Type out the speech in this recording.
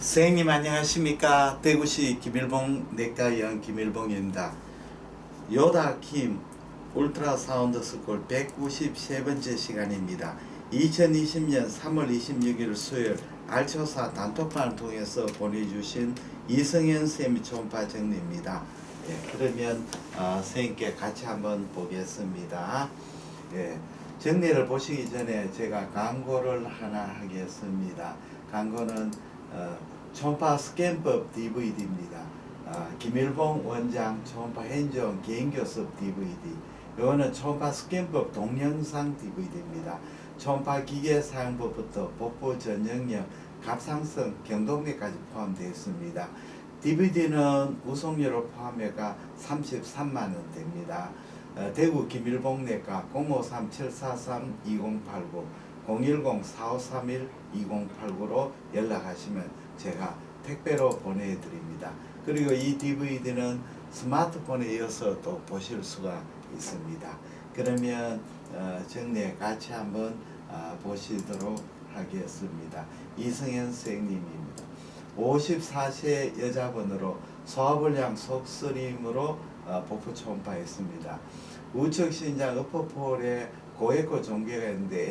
선생님 안녕하십니까? 대구시 김일봉 내과 의원 김일봉입니다. 요다킴 울트라사운드 스쿨 193번째 시간입니다. 2020년 3월 26일 수요일 알초사 단톡방을 통해서 보내주신 이성현 쌤이 초음파 정리입니다. 예, 그러면 어, 선생님께 같이 한번 보겠습니다. 예, 정리를 보시기 전에 제가 광고를 하나 하겠습니다. 광고는 어, 초음파 스캔법 DVD입니다. 아, 김일봉 원장 초음파 행정 개인교습 DVD. 이거는 초음파 스캔법 동영상 DVD입니다. 초음파 기계 사용법부터 복부 전형력, 갑상선, 경동맥까지 포함되어 있습니다. DVD는 우송료를 포함해가 33만 원대입니다. 어, 대구 김일봉내과 053-743-2089 010-4531-2089로 연락하시면 제가 택배로 보내드립니다. 그리고 이 DVD는 스마트폰에 이어서 또 보실 수가 있습니다. 그러면 어, 정리에 같이 한번 어, 보시도록 하겠습니다. 이승현 선생님입니다. 54세 여자분으로 소화불량 속쓰림으로 어, 복부 초음파했습니다. 우측 신장 어퍼폴에 고에코 종괴가 있는데